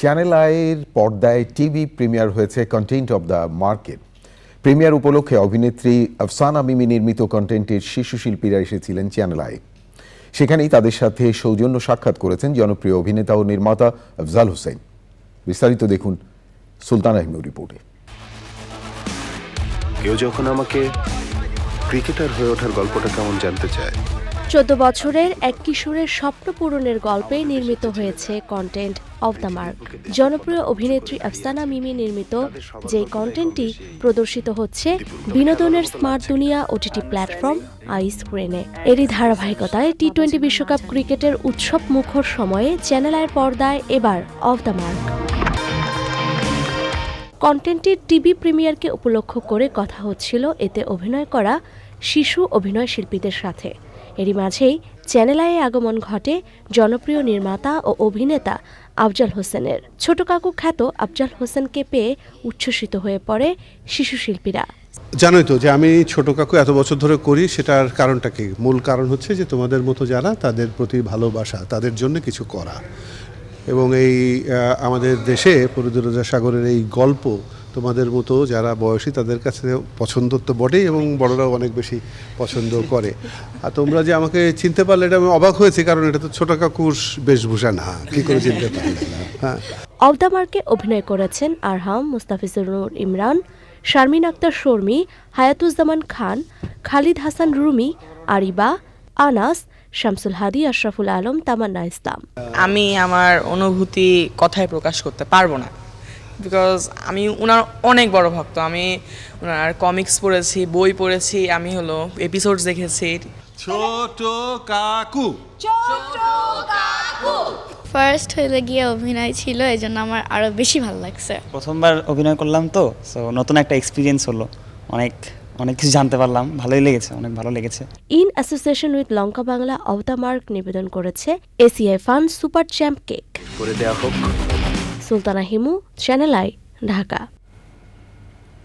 Channel আইয়ের পর্দায় TV premiere হয়েছে content of the market premiere উপলক্ষে অভিনেত্রী আফসানা মিমি নির্মিত কন্টেন্টের শিশু শিল্পীরা এসেছিলেন চ্যানেল আই সেখানেই তাদের সাথে সৌজন্য সাক্ষাৎ করেছেন জনপ্রিয় অভিনেতা ও নির্মাতা আফজাল হোসেন। বিস্তারিত দেখুন সুলতান আহমেদ রিপোর্টে। কেউ যখন আমাকে ক্রিকেটার হয়ে ওঠার গল্পটা কেমন জানতে চায় চোদ্দ বছরের এক কিশোরের স্বপ্ন পূরণের গল্পে নির্মিত হয়েছে কন্টেন্ট অব দ্য মার্ক জনপ্রিয় অভিনেত্রী আফসানা মিমি নির্মিত যে কন্টেন্টটি প্রদর্শিত হচ্ছে বিনোদনের স্মার্ট দুনিয়া ওটিটি প্ল্যাটফর্ম আই স্ক্রিনে এরই ধারাবাহিকতায় টি টোয়েন্টি বিশ্বকাপ ক্রিকেটের উৎসব মুখর সময়ে চ্যানেল আয়ের পর্দায় এবার অব দ্য মার্ক কন্টেন্টটির টিভি প্রিমিয়ারকে উপলক্ষ করে কথা হচ্ছিল, এতে অভিনয় করা শিশু অভিনয় শিল্পীদের সাথে। এরই মাঝেই চ্যানেল আয়ে আগমন ঘটে জনপ্রিয় নির্মাতা ও অভিনেতা আফজাল হোসেনের। ছোট কাকু খ্যাত আফজাল হোসেনকে পেয়ে উচ্ছ্বসিত হয়ে পড়ে শিশু শিল্পীরা। জানোই তো যে আমি ছোট কাকু এত বছর ধরে করি, সেটার কারণটা কি? মূল কারণ হচ্ছে যে তোমাদের মতো যারা, তাদের প্রতি ভালোবাসা, তাদের জন্য কিছু করা। এবং এই আমাদের দেশে পরিদুরজা সাগরের এই গল্প তোমাদের মতো যারা বয়সী তাদের কাছে পছন্দ তো বটেই এবং বড়রাও অনেক বেশি পছন্দ করে। আর তোমরা যে আমাকে চিনতে পারলে এটা আমি অবাক হয়েছি কারণ এটা তো ছোট কাকুর বেশভূষা না কি করে চিনতে পারলে? না হ্যাঁ। অব দ্য মার্কে অভিনয় করেছেন আরহাম মুস্তাফিজুর নূর ইমরান শারমিন আক্তার শর্মী হায়াতুজ্জামান খান খালিদ হাসান রুমি আরিবা আনাস শামসুল হাদি আশরাফুল আলম তামান্না ইসলাম। আমি আমার অনুভূতি কথায় প্রকাশ করতে পারব না। বিকজ আমি ওনার অনেক বড় ভক্ত। আমি ওনার কমিক্স পড়েছি বই পড়েছি আমি হলো এপিসোডস দেখেছি। ছোট কাকু। ফার্স্ট হইলে গিয়ে অভিনয় ছিল এই জন্য আমার আরও বেশি ভালো লাগছে। প্রথমবার অভিনয় করলাম তো সো নতুন একটা এক্সপিরিয়েন্স হলো। অনেক অনেক কিছু জানতে পারলাম ভালোই লেগেছে অনেক ভালো লেগেছে। In association with Lanka Bangla of the mark নিবেদন করেছে ACI fun super champ cake করে দেয়া হোক। Sultana Himu channel I Dhaka